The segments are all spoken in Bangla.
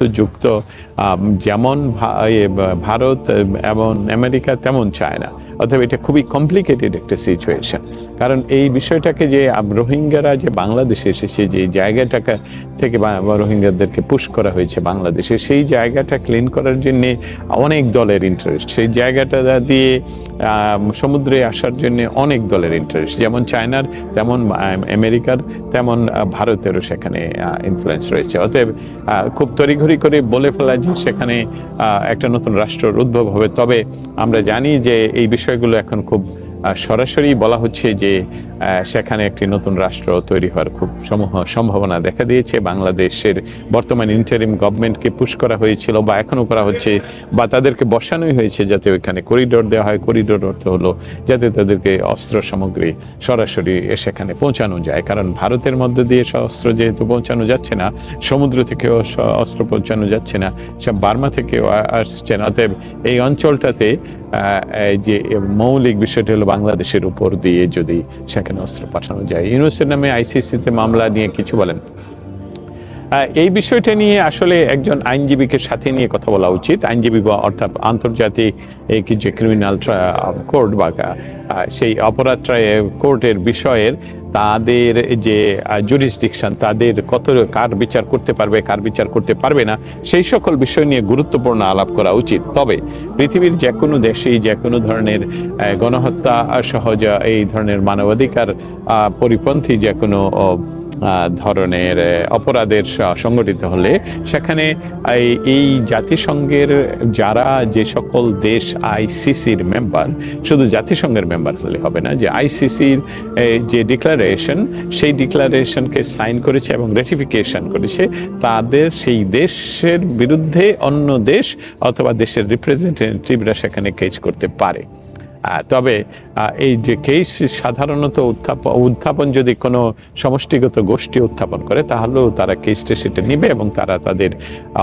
যুক্ত যেমন ভারত এবং আমেরিকা তেমন চায় না অথবা এটা খুবই কমপ্লিকেটেড একটা সিচুয়েশন কারণ এই বিষয়টাকে যে রোহিঙ্গারা যে বাংলাদেশে এসেছে, যে জায়গাটাকে থেকে রোহিঙ্গাদেরকে পুশ করা হয়েছে বাংলাদেশে, সেই জায়গাটা ক্লিন করার জন্য অনেক দলের ইন্টারেস্ট সেই জায়গাটা দিয়ে সমুদ্রে আসার জন্য অনেক দলের ইন্টারেস্ট যেমন চায়নার, তেমন আমেরিকার, তেমন ভারতেরও সেখানে ইনফ্লুয়েন্স রয়েছে। অতএব খুব তড়িঘড়ি করে বলে ফেলা যে সেখানে একটা নতুন রাষ্ট্রের উদ্ভব হবে। তবে আমরা জানি যে এই বিষয়গুলো এখন খুব সরাসরি বলা হচ্ছে যে সেখানে একটি নতুন রাষ্ট্র তৈরি হওয়ার খুব সমূহ, সম্ভাবনা দেখা দিয়েছে। বাংলাদেশের বর্তমান ইন্টারিম গভর্নমেন্টকে পুশ করা হয়েছিল বা এখনও করা হচ্ছে বা তাদেরকে বসানোই হয়েছে যাতে ওইখানে করিডোর দেওয়া হয়। করিডোর অর্থ হলো যাতে তাদেরকে অস্ত্র সামগ্রী সরাসরি সেখানে পৌঁছানো যায়। কারণ ভারতের মধ্যে দিয়ে অস্ত্র যেহেতু পৌঁছানো যাচ্ছে না, সমুদ্র থেকেও অস্ত্র পৌঁছানো যাচ্ছে না সব বার্মা থেকেও আসছে না। অতএব এই অঞ্চলটাতে যে মৌলিক বিষয়টি হলো বাংলাদেশের উপর দিয়ে যদি সেখানে অস্ত্র পাঠানো যায়। ইউনুসের নামে আইসিসিতে মামলা নিয়ে কিছু বলেন? এই বিষয়টা নিয়ে আসলে একজন আইনজীবীকে সাথে নিয়ে কথা বলা উচিত। আইনজীবী বা অর্থাৎ আন্তর্জাতিক যে ক্রিমিনাল কোর্ট বা সেই অপরাধ কোর্টের বিষয়ের তাদের যে জুরিসডিকশন তাদের কত, কার বিচার করতে পারবে, কার বিচার করতে পারবে না, সেই সকল বিষয় নিয়ে গুরুত্বপূর্ণ আলাপ করা উচিত। তবে পৃথিবীর যে কোনো দেশেই, যে কোনো ধরনের গণহত্যা সহজ এই ধরনের মানবাধিকার পরিপন্থী যে কোনো ধরনের অপরাধের সংগঠিত হলে সেখানে এই জাতিসংঘের যারা যে সকল দেশ আইসিসির মেম্বার শুধু জাতিসংঘের মেম্বার হলে হবে না, যে আইসিসির যে ডিক্লারেশন সেই ডিক্লারেশনকে সাইন করেছে এবং রেটিফিকেশন করেছে, তাদের সেই দেশের বিরুদ্ধে অন্য দেশ অথবা দেশের রিপ্রেজেন্টেটিভরা সেখানে কেস করতে পারে। তবে এই যে কেস সাধারণত উত্থাপন উত্থাপন যদি কোনো সমষ্টিগত গোষ্ঠী উত্থাপন করে, তাহলেও তারা কেসটা সেটা নিবে এবং তারা তাদের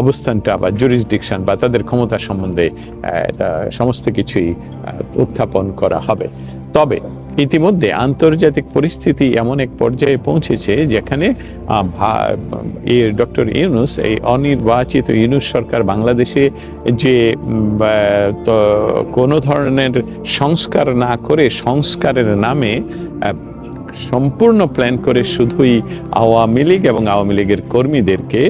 অবস্থানটা বা জুরিসডিকশন বা তাদের ক্ষমতা সম্বন্ধে সমস্ত কিছুই উত্থাপন করা হবে। তবে ইতিমধ্যে আন্তর্জাতিক পরিস্থিতি এমন এক পর্যায়ে পৌঁছেছে যেখানে ডক্টর ইউনুস, এই অনির্বাচিত ইউনুস সরকার বাংলাদেশে যে কোনো ধরনের সংস্কার না করে সংস্কারের নামে সম্পূর্ণ প্ল্যান করে শুধুই আওয়ামী লীগ এবং আওয়ামী লীগের কর্মীদেরকে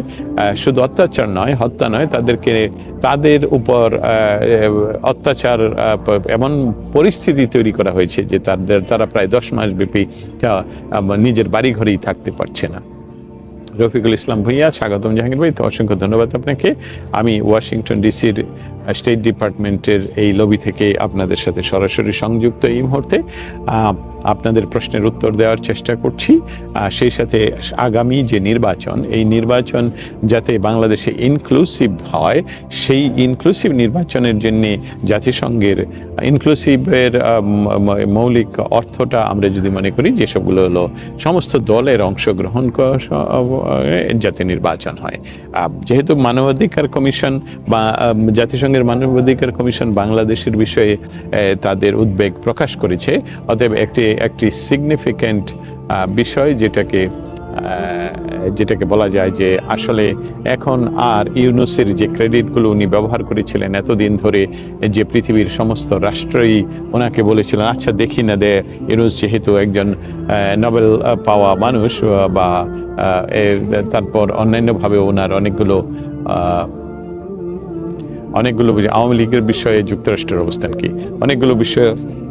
শুধু অত্যাচার নয়, হত্যা নয়, তাদেরকে তাদের উপর অত্যাচার এমন পরিস্থিতি তৈরি করা হয়েছে যে তাদের, তারা প্রায় দশ মাস ব্যাপী নিজের বাড়ি ঘরেই থাকতে পারছে না। রফিকুল ইসলাম ভুইয়া, স্বাগতম জাহাঙ্গীর ভাই, তো অসংখ্য ধন্যবাদ আপনাকে। আমি ওয়াশিংটন ডিসির স্টেট ডিপার্টমেন্টের এই লবি থেকে আপনাদের সাথে সরাসরি সংযুক্ত এই মুহূর্তে। আপনাদের প্রশ্নের উত্তর দেওয়ার চেষ্টা করছি। সেই সাথে আগামী যে নির্বাচন এই নির্বাচন যাতে বাংলাদেশে ইনক্লুসিভ হয় সেই ইনক্লুসিভ নির্বাচনের জন্য জাতিসংঘের ইনক্লুসিভের মৌলিক অর্থটা আমরা যদি মনে করি যেসবগুলো হলো সমস্ত দলের অংশগ্রহণ যাতে নির্বাচন হয়। যেহেতু মানবাধিকার কমিশন বা আহ, জাতিসংঘের মানবাধিকার কমিশন বাংলাদেশের বিষয়ে তাদের উদ্বেগ প্রকাশ করেছে। অতএব একটি একটি সিগনিফিক্যান্ট বিষয় যেটাকে যেটাকে বলা যায় যে আসলে এখন আর ইউনুসের যে ক্রেডিটগুলো উনি ব্যবহার করেছিলেন এতদিন ধরে, যে পৃথিবীর সমস্ত রাষ্ট্রই ওনাকে বলেছিলেন আচ্ছা দেখি না দে, ইউনুস যেহেতু একজন নোবেল পাওয়া মানুষ, বা তারপর অন্যান্যভাবে ওনার অনেকগুলো অনেকগুলো আওয়ামী লীগের বিষয়ে যুক্তরাষ্ট্রের অবস্থান কি? অনেকগুলো বিষয়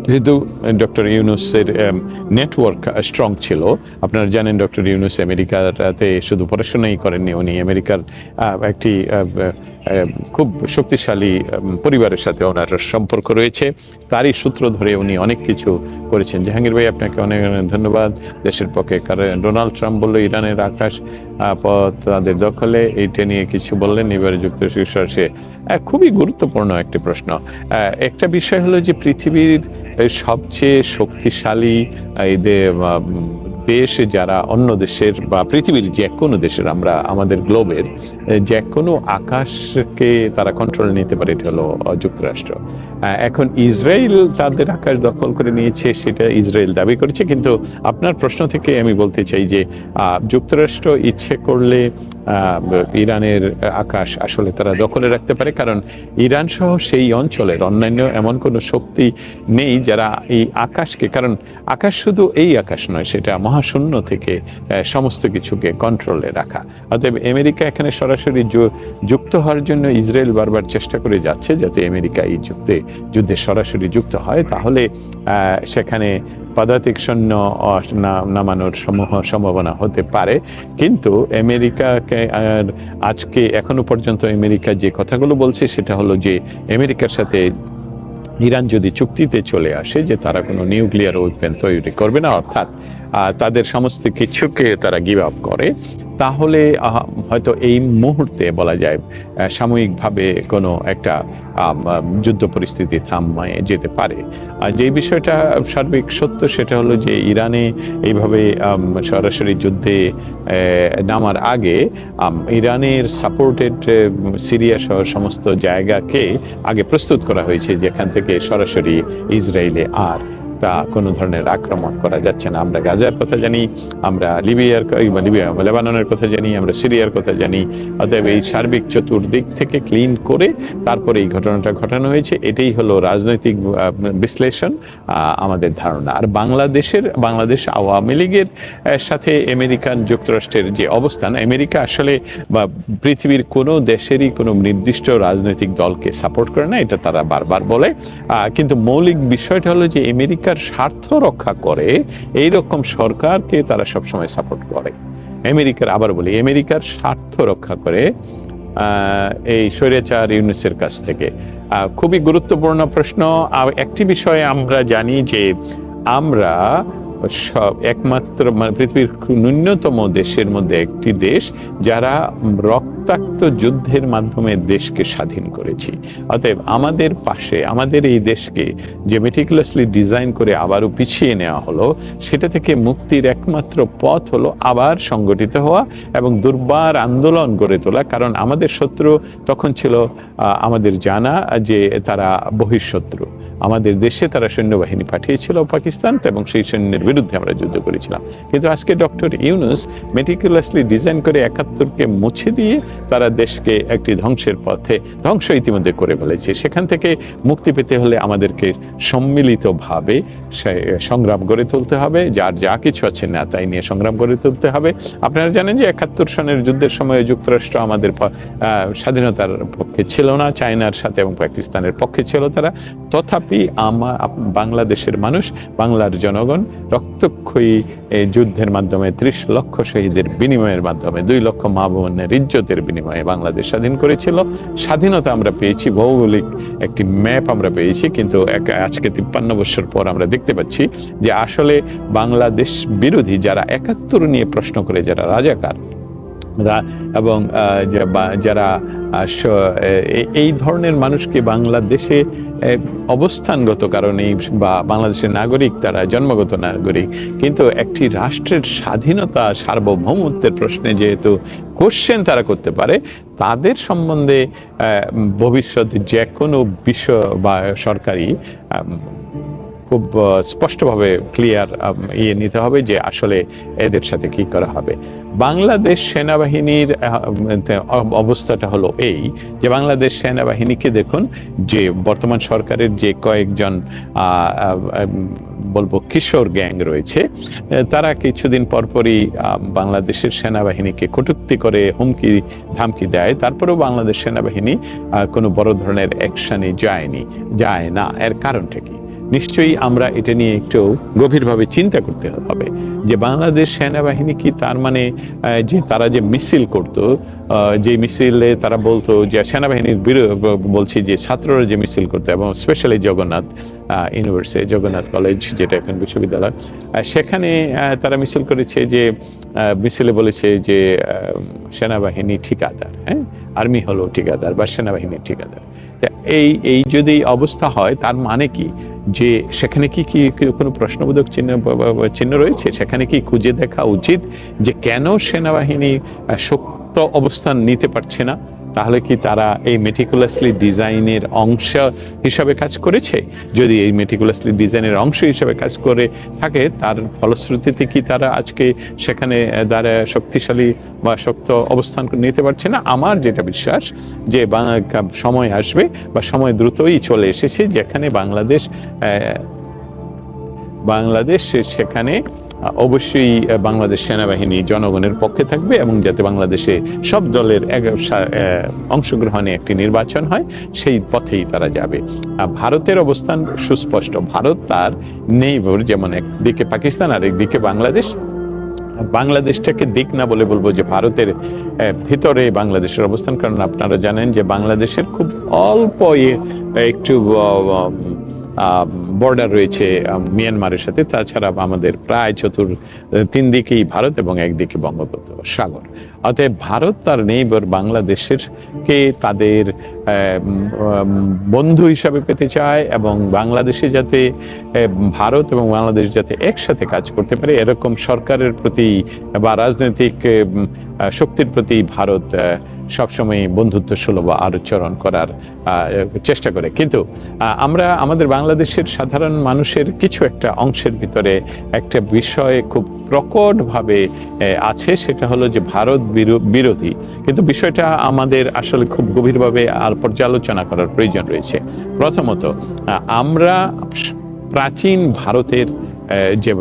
যেহেতু ডক্টর ইউনুসের নেটওয়ার্ক স্ট্রং ছিল। আপনারা জানেন ডক্টর ইউনুস আমেরিকাতে শুধু পড়াশোনাই করেননি উনি আমেরিকার একটি খুব শক্তিশালী পরিবারের সাথে ওনার সম্পর্ক রয়েছে। তারই সূত্র ধরে উনি অনেক কিছু করেছেন। জাহাঙ্গীর ভাই আপনাকে অনেক অনেক ধন্যবাদ। দেশের পক্ষে কারণ ডোনাল্ড ট্রাম্প বলল ইরানের আকাশ পথ তাদের দখলে। এইটা নিয়ে কিছু বললেন এবারে সে আহ, খুবই গুরুত্বপূর্ণ একটি প্রশ্ন। একটা বিষয় হলো যে পৃথিবীর সবচেয়ে শক্তিশালী আহ, দেশ যারা অন্য দেশের বা পৃথিবীর যে কোনো দেশের আমরা আমাদের গ্লোবের যে কোনো আকাশকে তারা কন্ট্রোল নিতে পারে এটা হলো যুক্তরাষ্ট্র। এখন ইসরায়েল তাদের আকাশ দখল করে নিয়েছে সেটা ইসরায়েল দাবি করেছে কিন্তু আপনার প্রশ্ন থেকে আমি বলতে চাই যে যুক্তরাষ্ট্র ইচ্ছে করলে ইরানের আকাশ আসলে তারা দখলে রাখতে পারে, কারণ ইরান সহ সেই অঞ্চলের অন্যান্য এমন কোনো শক্তি নেই যারা এই আকাশকে, কারণ আকাশ শুধু এই আকাশ নয়, সেটা মহাশূন্য থেকে সমস্ত কিছুকে কন্ট্রোলে রাখা। অতএব আমেরিকা এখানে সরাসরি যুক্ত হওয়ার জন্য ইসরায়েল বারবার চেষ্টা করে যাচ্ছে, যাতে আমেরিকা এই যুদ্ধে যুদ্ধে সরাসরি যুক্ত হয়। তাহলে সেখানে পদাতিক সৈন্য নামানোর সমূহ, সম্ভাবনা হতে পারে। কিন্তু আমেরিকাকে আর আজকে, এখনও পর্যন্ত আমেরিকা যে কথাগুলো বলছে, সেটা হলো যে আমেরিকার সাথে ইরান যদি চুক্তিতে চলে আসে যে তারা কোনো নিউক্লিয়ার ওয়েপেন তৈরি করবে না, অর্থাৎ তাদের সমস্ত কিছুকে তারা গিভ আপ করে তাহলে হয়তো এই মুহূর্তে বলা যায় সাময়িকভাবে কোনো একটা যুদ্ধ পরিস্থিতি থামায় যেতে পারে। আর যে বিষয়টা সার্বিক সত্য, সেটা হলো যে ইরানে এইভাবে সরাসরি যুদ্ধে নামার আগে ইরানের সাপোর্টেড সিরিয়া সহ সমস্ত জায়গাকে আগে প্রস্তুত করা হয়েছে, যেখান থেকে সরাসরি ইসরায়েলে আর তা কোনো ধরনের আক্রমণ করা যাচ্ছে না। আমরা গাজার কথা জানি, আমরা লিবিয়ার লিবিয়া, লেবাননের কথা জানি, আমরা সিরিয়ার কথা জানি। অতএব এই সার্বিক চতুর্দিক থেকে ক্লিন করে তারপরে এই ঘটনাটা ঘটানো হয়েছে। এটাই হলো রাজনৈতিক বিশ্লেষণ আমাদের ধারণা। আর বাংলাদেশের, বাংলাদেশ আওয়ামী লীগের সাথে আমেরিকান যুক্তরাষ্ট্রের যে অবস্থান, আমেরিকা আসলে বা পৃথিবীর কোনো দেশেরই কোনো নির্দিষ্ট রাজনৈতিক দলকে সাপোর্ট করে না, এটা তারা বারবার বলে। কিন্তু মৌলিক বিষয়টা হলো যে আমেরিকার স্বার্থ রক্ষা করে, এই রকম সরকারকে তারা সবসময় সাপোর্ট করে। আমেরিকার আবার বলি, আমেরিকার স্বার্থ রক্ষা করে এই স্বৈরাচার ইউনিসের কাছ থেকে। খুবই গুরুত্বপূর্ণ প্রশ্ন। একটি বিষয়ে আমরা জানি যে আমরা সব একমাত্র মানে পৃথিবীর ন্যূনতম দেশের মধ্যে একটি দেশ যারা রক্তাক্ত যুদ্ধের মাধ্যমে দেশকে স্বাধীন করেছি। অতএব আমাদের পাশে, আমাদের এই দেশকে যে মেটিকুলাসলি ডিজাইন করে আবারও পিছিয়ে নেওয়া হলো, সেটা থেকে মুক্তির একমাত্র পথ হলো আবার সংগঠিত হওয়া এবং দুর্বার আন্দোলন গড়ে তোলা, কারণ আমাদের শত্রু তখন ছিল আমাদের জানা যে তারা বহিঃশত্রু। আমাদের দেশে তারা সৈন্যবাহিনী পাঠিয়েছিল পাকিস্তান এবং সেই সৈন্যের বিরুদ্ধে আমরা যুদ্ধ করেছিলাম। কিন্তু আজকে ডক্টর ইউনুস মেটিকুলাসলি ডিজাইন করে একাত্তরকে মুছে দিয়ে তারা দেশকে একটি ধ্বংসের পথে, ধ্বংস ইতিমধ্যে করে ফেলেছে। সেখান থেকে মুক্তি পেতে হলে আমাদেরকে সম্মিলিতভাবে সংগ্রাম গড়ে তুলতে হবে। যার যা কিছু আছে না তাই নিয়ে সংগ্রাম গড়ে তুলতে হবে। আপনারা জানেন যে একাত্তর সনের যুদ্ধের সময় যুক্তরাষ্ট্র আমাদের স্বাধীনতার পক্ষে ছিল না, চায়নার সাথে এবং পাকিস্তানের পক্ষে ছিল তারা। তথাপি আমা বাংলাদেশের মানুষ, বাংলার জনগণ রক্তক্ষয়ী এই যুদ্ধের মাধ্যমে ত্রিশ লক্ষ শহীদের বিনিময়ের মাধ্যমে, দুই লক্ষ মা বোনের ইজ্জতের বিনিময়ে বাংলাদেশ স্বাধীন করেছিল। স্বাধীনতা আমরা পেয়েছি, ভৌগোলিক একটি ম্যাপ আমরা পেয়েছি, কিন্তু এক- আজকে তিপ্পান্ন বছর পর আমরা দেখতে পাচ্ছি যে আসলে বাংলাদেশ বিরোধী যারা একাত্তর নিয়ে প্রশ্ন করে, যারা রাজাকার রা- এবং যারা এই ধরনের মানুষকে বাংলাদেশে অবস্থানগত কারণেই বা বাংলাদেশের নাগরিক তারা জন্মগত নাগরিক। কিন্তু একটি রাষ্ট্রের স্বাধীনতা সার্বভৌমত্বের প্রশ্নে যেহেতু কোশ্চেন তারা করতে পারে তাদের সম্বন্ধে আহ, ভবিষ্যতে যে কোনো বিষয় বা সরকারি খুব স্পষ্টভাবে ক্লিয়ার ইয়ে নিতে হবে যে আসলে এদের সাথে কি করা হবে। বাংলাদেশ সেনাবাহিনীর অবস্থাটা হলো এই যে বাংলাদেশ সেনাবাহিনীকে দেখুন যে বর্তমান সরকারের যে কয়েকজন বলব কিশোর গ্যাং রয়েছে, তারা কিছুদিন পরপরই বাংলাদেশের সেনাবাহিনীকে কটুক্তি করে হুমকি, ধামকি দেয়। তারপরেও বাংলাদেশ সেনাবাহিনী কোনো বড় ধরনের অ্যাকশানে যায়নি, যায় না। এর কারণটা কি? নিশ্চয়ই আমরা এটা নিয়ে একটু গভীরভাবে চিন্তা করতে হবে যে বাংলাদেশ সেনাবাহিনী কি তার মানে যে তারা যে মিছিল করত যে মিছিলে তারা বলতো যে সেনাবাহিনীর বলছি যে ছাত্ররা যে মিছিল করতো এবং specially Jagannath university Jagannath college যেটা এখন বিশ্ববিদ্যালয় সেখানে তারা মিছিল করেছে যে মিছিলে বলেছে যে সেনাবাহিনী ঠিকাদার হ্যাঁ? আর্মি হলো ঠিকাদার বা সেনাবাহিনীর ঠিকাদার। এই এই যদি অবস্থা হয় তার মানে কি? যে সেখানে কি কি কোনো প্রশ্নবোধক চিহ্ন চিহ্ন রয়েছে? সেখানে কি খুঁজে দেখা উচিত যে কেন সেনাবাহিনী শক্ত অবস্থান নিতে পারছে না, তাহলে কি তারা এই মেটিকুলাসলি ডিজাইনের অংশ হিসাবে কাজ করেছে? যদি এই মেটিকুলাসলি ডিজাইনের অংশ হিসাবে কাজ করে থাকে, তার ফলশ্রুতিতে কি তারা আজকে সেখানে দ্বারা শক্তিশালী বা শক্ত অবস্থান নিতে পারছে না? আমার যেটা বিশ্বাস, যে সময় আসবে বা সময় দ্রুতই চলে এসেছে, যেখানে বাংলাদেশ বাংলাদেশ সেখানে অবশ্যই বাংলাদেশ সেনাবাহিনী জনগণের পক্ষে থাকবে এবং যাতে বাংলাদেশে সব দলের অংশগ্রহণে একটি নির্বাচন হয়, সেই পথেই তারা যাবে। ভারতের অবস্থান সুস্পষ্ট। ভারত তার নেইবর, যেমন একদিকে পাকিস্তান আর একদিকে বাংলাদেশ বাংলাদেশটাকে দিক না বলে বলব যে ভারতের ভিতরে বাংলাদেশের অবস্থান। কারণ আপনারা জানেন যে বাংলাদেশের খুব অল্প একটু বর্ডার রয়েছে মিয়ানমারের সাথে। তাছাড়া আমাদের প্রায় চতুর তিন দিকেই ভারত এবং একদিকে বঙ্গোপসাগর। অতএব ভারত তার নেইবর বাংলাদেশের কে তাদের বন্ধু হিসাবে পেতে চায় এবং বাংলাদেশে যাতে ভারত এবং বাংলাদেশ যাতে একসাথে কাজ করতে পারে, এরকম সরকারের প্রতি বা রাজনৈতিক শক্তির প্রতি ভারত সবসময় বন্ধুত্ব সুলভ আচরণ করার চেষ্টা করে। কিন্তু আমরা আমাদের বাংলাদেশের সাধারণ মানুষের কিছু একটা অংশের ভিতরে একটা বিষয়ে খুব প্রকটভাবে আছে, সেটা হলো যে ভারত বিরো- বিরোধী। কিন্তু বিষয়টা আমাদের আসলে খুব গভীরভাবে আর পর্যালোচনা করার প্রয়োজন রয়েছে। প্রথমত আমরা প্রাচীন ভারতের যে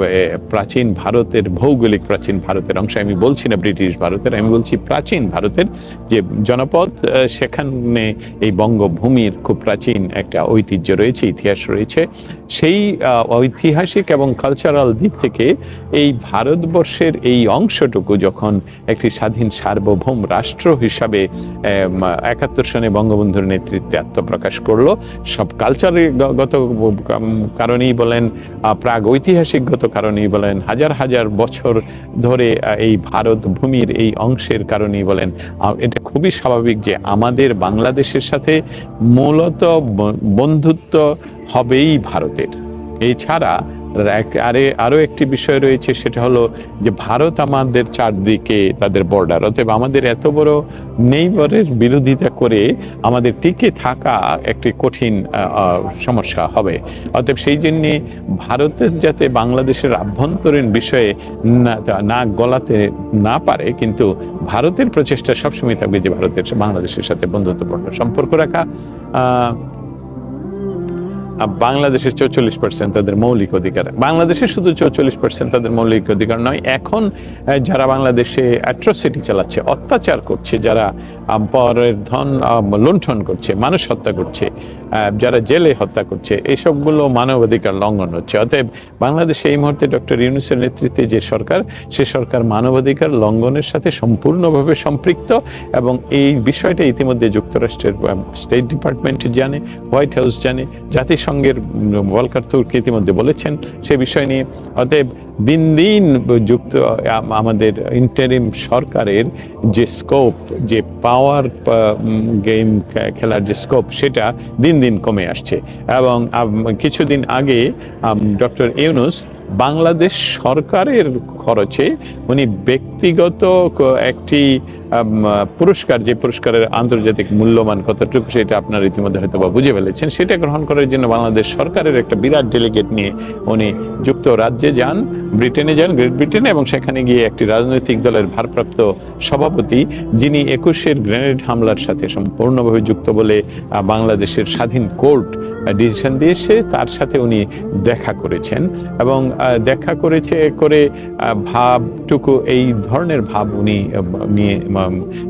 প্রাচীন ভারতের, ভৌগোলিক প্রাচীন ভারতের অংশ, আমি বলছি না ব্রিটিশ ভারতের, আমি বলছি প্রাচীন ভারতের যে জনপদ সেখানে এই বঙ্গভূমির খুব প্রাচীন একটা ঐতিহ্য রয়েছে, ইতিহাস রয়েছে। সেই ঐতিহাসিক এবং কালচারাল দিক থেকে এই ভারতবর্ষের এই অংশটুকু যখন একটি স্বাধীন সার্বভৌম রাষ্ট্র হিসাবে একাত্তর সনে বঙ্গবন্ধুর নেতৃত্বে আত্মপ্রকাশ করল, সব কালচারগত কারণেই বলেন প্রাগ ঐতিহাসিকগত কারণেই বলেন, হাজার হাজার বছর ধরে এই ভারত ভূমির এই অংশের কারণেই বলেন এটা খুবই স্বাভাবিক যে আমাদের বাংলাদেশের সাথে মূলত বন্ধুত্ব হবেই ভারতের। এছাড়া আরে আরও একটি বিষয় রয়েছে, সেটা হলো যে ভারত আমাদের চারদিকে তাদের বর্ডার অতএব আমাদের এত বড় নেইবরের বিরোধিতা করে আমাদের টিকে থাকা একটি কঠিন সমস্যা হবে। অতএব সেই জন্যে ভারতের যাতে বাংলাদেশের আভ্যন্তরীণ বিষয়ে না- গলাতে না পারে, কিন্তু ভারতের প্রচেষ্টা সবসময় থাকবে যে ভারতের বাংলাদেশের সাথে বন্ধুত্বপূর্ণ সম্পর্ক রাখা। বাংলাদেশের চৌচল্লিশ পার্সেন্ট তাদের মৌলিক অধিকার। বাংলাদেশের শুধু চৌচল্লিশ পার্সেন্ট তাদের মৌলিক অধিকার নয়, এখন যারা বাংলাদেশে অ্যাট্রোসিটি চালাচ্ছে, অত্যাচার করছে, যারা পরের ধন লুণ্ঠন করছে, মানুষ হত্যা করছে যারা জেলে হত্যা করছে এইসবগুলো মানবাধিকার লঙ্ঘন হচ্ছে। অতএব বাংলাদেশে এই মুহূর্তে ডক্টর ইউনুসের নেতৃত্বে যে সরকার, সে সরকার মানবাধিকার লঙ্ঘনের সাথে সম্পূর্ণভাবে সম্পৃক্ত এবং এই বিষয়টা ইতিমধ্যে যুক্তরাষ্ট্রের স্টেট ডিপার্টমেন্ট জানে হোয়াইট হাউস জানে জাতিসংঘের ওয়ালকার তুর্ক ইতিমধ্যে বলেছেন সে বিষয় নিয়ে। অতএব দিন দিন যুক্ত, আমাদের ইন্টারিম সরকারের যে স্কোপ যে পাওয়ার গেম খেলার যে স্কোপ সেটা দিন দিন কমে আসছে। এবং কিছুদিন আগে ডক্টর ইউনুস বাংলাদেশ সরকারের খরচে উনি ব্যক্তিগত একটি পুরস্কার, যে পুরস্কারের আন্তর্জাতিক মূল্যমান কতটুকু সেটা আপনারা ইতিমধ্যে হয়তো বা বুঝে ফেলেছেন, সেটা গ্রহণ করার জন্য বাংলাদেশ সরকারের একটা বিরাট ডেলিগেট নিয়ে উনি যুক্তরাজ্যে যান, ব্রিটেনে যান, গ্রেট ব্রিটেনে, এবং সেখানে গিয়ে একটি রাজনৈতিক দলের ভারপ্রাপ্ত সভাপতি, যিনি একুশের গ্রেনেড হামলার সাথে সম্পূর্ণভাবে যুক্ত বলে বাংলাদেশের স্বাধীন কোর্ট ডিসিশন দিয়েছে। তার সাথে উনি দেখা করেছেন এবং দেখা করেছে, করে ভাবটুকু, এই ধরনের ভাব উনি নিয়ে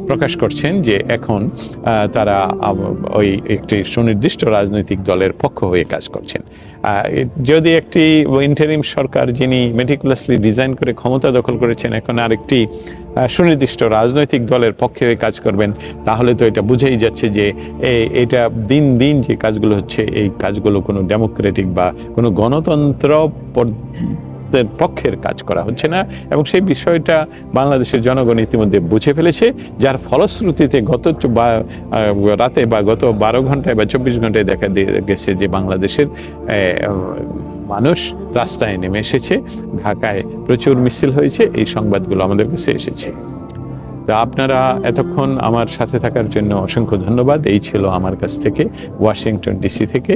প্রকাশ করছেন যে এখন তারা ওই একটি সুনির্দিষ্ট রাজনৈতিক দলের পক্ষ হয়ে কাজ করছেন। যদি একটি ইন্টারিম সরকার যিনি মেটিকুলাসলি ডিজাইন করে ক্ষমতা দখল করেছেন, এখন আরেকটি সুনির্দিষ্ট রাজনৈতিক দলের পক্ষে হয়ে কাজ করবেন, তাহলে তো এটা বুঝেই যাচ্ছে যে এটা দিন দিন যে কাজগুলো হচ্ছে, এই কাজগুলো কোনো ডেমোক্রেটিক বা কোনো গণতন্ত্র পক্ষের কাজ করা হচ্ছে না। এবং সেই বিষয়টা বাংলাদেশের জনগণ ইতিমধ্যে বুঝে ফেলেছে, যার ফলশ্রুতিতে গত রাতে বা গত বারো ঘন্টায় বা চব্বিশ ঘন্টায় দেখা দিয়ে গেছে যে বাংলাদেশের মানুষ রাস্তায় নেমে এসেছে, ঢাকায় প্রচুর মিছিল হয়েছে, এই সংবাদগুলো আমাদের কাছে এসেছে। তা আপনারা এতক্ষণ আমার সাথে থাকার জন্য অসংখ্য ধন্যবাদ। এই ছিল আমার কাছ থেকে, ওয়াশিংটন ডিসি থেকে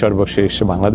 সর্বশেষ বাংলাদেশ